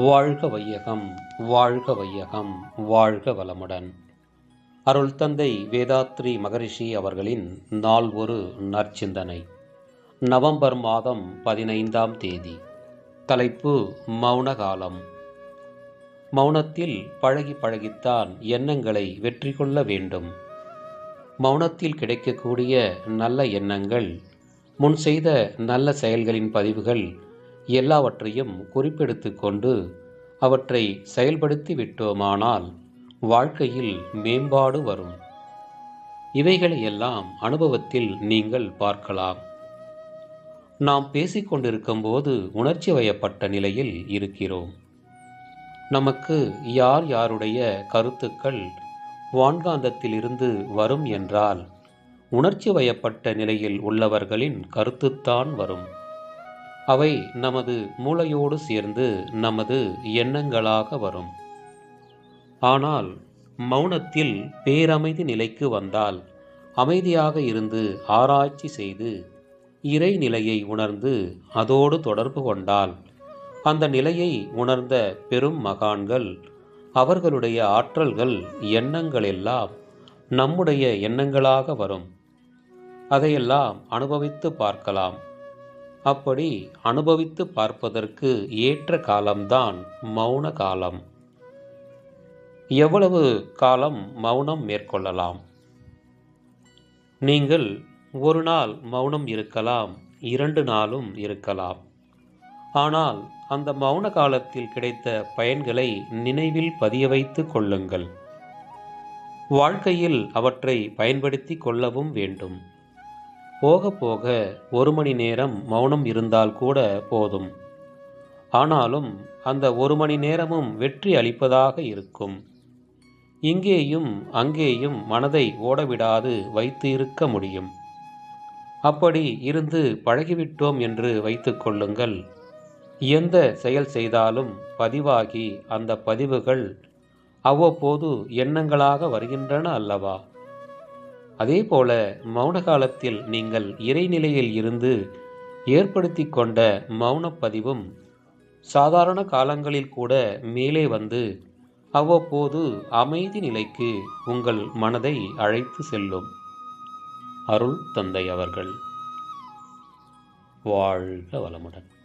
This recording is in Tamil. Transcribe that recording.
வாழ்க வையகம் வாழ்க வையகம் வாழ்க வளமுடன். அருள் தந்தை வேதாத்ரி மகரிஷி அவர்களின் நாள் ஒரு நற்சிந்தனை. நவம்பர் மாதம் பதினைந்தாம் தேதி. தலைப்பு மௌனகாலம். மௌனத்தில் பழகி பழகித்தான் எண்ணங்களை வெற்றி கொள்ள வேண்டும். மௌனத்தில் கிடைக்கக்கூடிய நல்ல எண்ணங்கள் முன் செய்த நல்ல செயல்களின் பதிவுகள் எல்லாவற்றையும் குறிப்பெடுத்து கொண்டு அவற்றை செயல்படுத்தி விட்டோமானால் வாழ்க்கையில் மேம்பாடு வரும். இவைகளை எல்லாம் அனுபவத்தில் நீங்கள் பார்க்கலாம். நாம் பேசிக்கொண்டிருக்கும் போது உணர்ச்சி வயப்பட்ட நிலையில் இருக்கிறோம். நமக்கு யார் யாருடைய கருத்துக்கள் வான்காந்தத்திலிருந்து வரும் என்றால் உணர்ச்சி வயப்பட்ட நிலையில் உள்ளவர்களின் கருத்துத்தான் வரும். அவை நமது மூளையோடு சேர்ந்து நமது எண்ணங்களாக வரும். ஆனால் மௌனத்தில் பேரமைதி நிலைக்கு வந்தால் அமைதியாக இருந்து ஆராய்ச்சி செய்து இறைநிலையை உணர்ந்து அதோடு தொடர்பு கொண்டால் அந்த நிலையை உணர்ந்த பெரும் மகான்கள் அவர்களுடைய ஆற்றல்கள் எண்ணங்கள் எல்லாம் நம்முடைய எண்ணங்களாக வரும். அதையெல்லாம் அனுபவித்து பார்க்கலாம். அப்படி அனுபவித்து பார்ப்பதற்கு ஏற்ற காலம்தான் மௌன காலம். எவ்வளவு காலம் மௌனம் மேற்கொள்ளலாம்? நீங்கள் ஒரு நாள் மௌனம் இருக்கலாம் இரண்டு நாளும் இருக்கலாம். ஆனால் அந்த மௌன காலத்தில் கிடைத்த பயன்களை நினைவில் பதிய வைத்து கொள்ளுங்கள். வாழ்க்கையில் அவற்றை பயன்படுத்தி கொள்ளவும் வேண்டும். போக போக ஒரு மணி நேரம் மௌனம் இருந்தால் கூட போதும். ஆனாலும் அந்த ஒரு மணி நேரமும் வெற்றி அளிப்பதாக இருக்கும். இங்கேயும் அங்கேயும் மனதை ஓடவிடாது வைத்து இருக்க முடியும். அப்படி இருந்து பழகிவிட்டோம் என்று வைத்துக்கொள்ளுங்கள் எந்த செயல் செய்தாலும் பதிவாகி அந்த பதிவுகள் அவ்வப்போது எண்ணங்களாக வருகின்றன அல்லவா? அதேபோல மௌன காலத்தில் நீங்கள் இறைநிலையில் இருந்து ஏற்படுத்தி கொண்ட மௌனப்பதிவும் சாதாரண காலங்களில் கூட மேலே வந்து அவ்வப்போது அமைதி நிலைக்கு உங்கள் மனதை அழைத்து செல்லும். அருள் தந்தை அவர்கள். வாழ்க வளமுடன்.